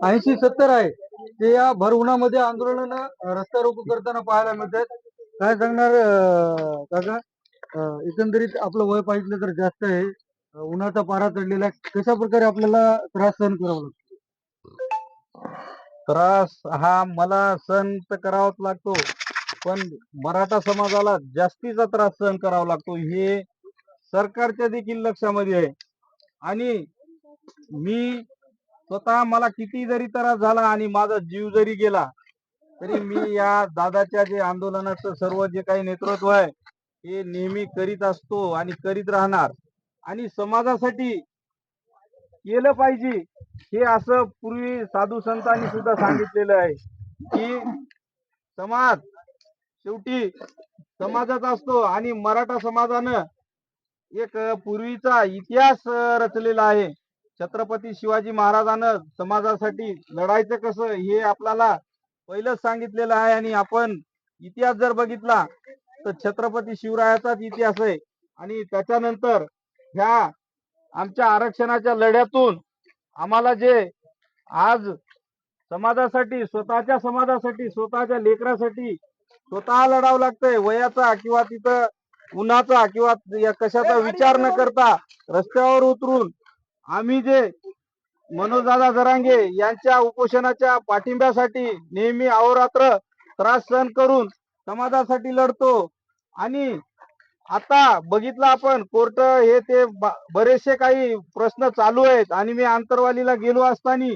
ऐंशी सत्तर आहे. ते या भर उन्हामध्ये आंदोलन रस्ता रोको करताना पाहायला मिळतात. काय सांगणार काका? एकंदरीत आपलं वय पाहिजे तर जास्त आहे. उन्हाचा पारा चढलेला आहे. कशा प्रकारे आपल्याला त्रास सहन करावा लागतो? त्रास हा मला सहन तर करावाच लागतो. पण मराठा समाजाला जास्तीचा त्रास सहन करावा लागतो. हे सरकारच्या देखील लक्षामध्ये आहे. आणि मी स्वतः मला किती जरी त्रास झाला आणि माझा जीव जरी गेला तरी मी या दादाच्या जे आंदोलनाचं सर्व जे काही नेतृत्व आहे हे नेहमी करीत असतो आणि करीत राहणार. आणि समाजासाठी केलं पाहिजे हे असं पूर्वी साधू संतांनी सुद्धा सांगितलेलं आहे की समाज शेवटी समाजाचा असतो आणि मराठा समाजानं एक पूर्वीचा इतिहास रचलेला आहे. छत्रपती शिवाजी महाराजानं समाजासाठी लढायचं कसं हे आपल्याला पहिलंच सांगितलेलं आहे आणि आपण इतिहास जर बघितला तर छत्रपती शिवरायाचाच इतिहास आहे. आणि त्याच्यानंतर ह्या आमच्या आरक्षणाच्या लढ्यातून आम्हाला जे आज समाजासाठी स्वतःच्या समाजासाठी स्वतःच्या लेकरासाठी स्वतः लढावं लागतंय. वयाचा किंवा तिथं उन्हाचा किंवा या कशाचा विचार न करता रस्त्यावर उतरून आम्ही जे मनोजदादा जरांगे यांच्या उपोषणाच्या पाठिंब्यासाठी नेहमी अहोरात्र त्रास सहन करून समाजासाठी लढतो. आणि आता बघितलं आपण कोर्ट हे ते बरेचसे काही प्रश्न चालू आहेत. आणि मी आंतरवालीला गेलो असताना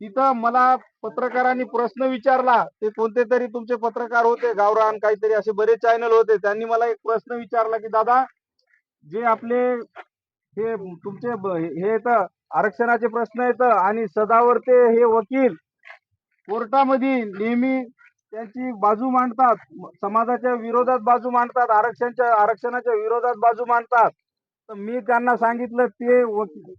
तिथं मला पत्रकारांनी प्रश्न विचारला. ते कोणते तरी तुमचे पत्रकार होते गावरान काहीतरी असे बरेच चॅनल होते. त्यांनी मला एक प्रश्न विचारला की दादा जे आपले हे तुमचे हे येत आरक्षणाचे प्रश्न आहेत आणि सदावरते हे वकील कोर्टामध्ये नेहमी त्यांची बाजू मांडतात. समाजाच्या विरोधात बाजू मांडतात आरक्षणच्या आरक्षणाच्या विरोधात बाजू मांडतात. तर मी त्यांना सांगितलं ते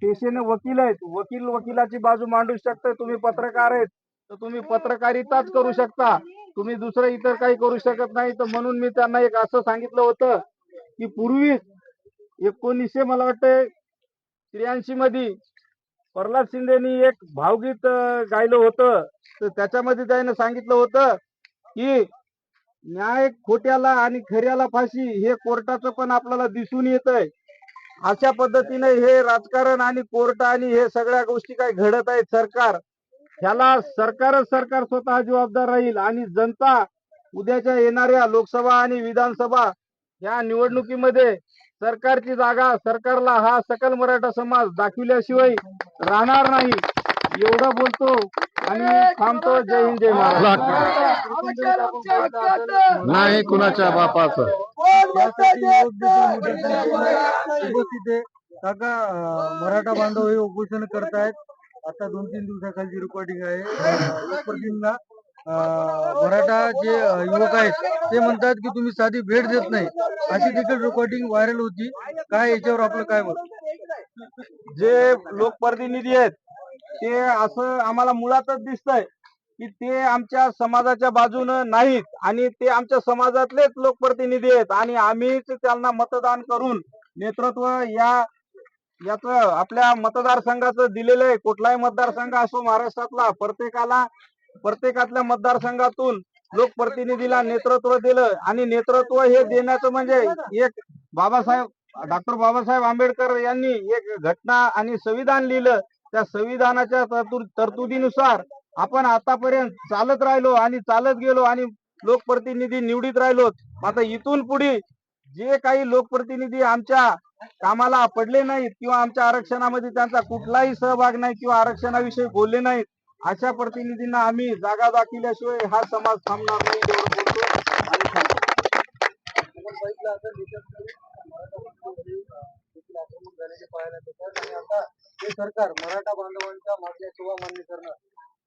पेशेने वकील आहेत. वकील वकिलाची बाजू मांडू शकते तुम्ही पत्रकार आहेत. तर तुम्ही पत्रकारिताच करू शकता. तुम्ही दुसरं इतर काही करू शकत नाही. तर म्हणून मी त्यांना एक असं सांगितलं होतं की पूर्वी एकोणीसशे मला वाटतं त्र्याऐंशी मध्ये प्रल्हाद शिंदेनी एक भावगीत गायलं होतं. तर त्याच्यामध्ये त्याने सांगितलं होतं की न्याय खोट्याला आणि खऱ्याला फाशी हे कोर्टाचं पण आपल्याला दिसून येत आहे अशा पद्धतीने हे राजकारण आणि कोर्ट आणि हे सगळ्या गोष्टी काय घडत आहेत सरकार. ह्याला सरकारच सरकार स्वतः जबाबदार राहील आणि जनता उद्याच्या येणाऱ्या लोकसभा आणि विधानसभा या निवडणुकीमध्ये सरकारची जागा सरकारला हा सकल मराठा समाज दाखविल्याशिवाय राहणार नाही. एवढं बोलतो आणि थांबतो. जय हिंद जय महाराष्ट्र. नाही कुणाच्या बापाचं. काका मराठा बांधव हे उपोषण करतायत. आता दोन तीन दिवसाखालची रेकॉर्डिंग आहे. मराठा जे युवक आहेत ते म्हणतात की तुम्ही साधी भेट देत नाही. अशी देखील रेकॉर्डिंग व्हायरल होती. काय याच्यावर आपलं काय मत? जे लोकप्रतिनिधी आहेत ते असं आम्हाला मुळातच दिसतंय की ते आमच्या समाजाच्या बाजूनं नाहीत आणि ते आमच्या समाजातलेच लोकप्रतिनिधी आहेत आणि आम्हीच त्यांना मतदान करून नेतृत्व या याच आपल्या मतदारसंघाचं दिलेलं आहे. कुठलाही मतदारसंघ असो महाराष्ट्रातला प्रत्येकाला प्रत्येकातल्या मतदारसंघातून लोकप्रतिनिधीला नेतृत्व दिलं आणि नेतृत्व हे देण्याचं म्हणजे एक बाबासाहेब डॉक्टर बाबासाहेब आंबेडकर यांनी एक घटना आणि संविधान लिहिलं. त्या संविधानाच्या तरतुदीनुसार आपण आतापर्यंत चालत राहिलो आणि चालत गेलो आणि लोकप्रतिनिधी निवडीत राहिलो. आता इथून पुढे जे काही लोकप्रतिनिधी आमच्या कामाला पडले नाहीत किंवा आमच्या आरक्षणामध्ये त्यांचा कुठलाही सहभाग नाही किंवा आरक्षणाविषयी बोलले नाहीत अशा प्रतिनिधींना आम्ही जागा दाखविल्याशिवाय हा समाज थांबणार नाही एवढं बोलतो. आणि बघितलं मराठा देखील पाहायला आता हे सरकार मराठा बांधवांच्या मागण्या किंवा मान्य करणं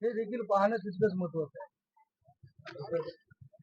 हे देखील पाहणं तितकंच महत्वाचं आहे.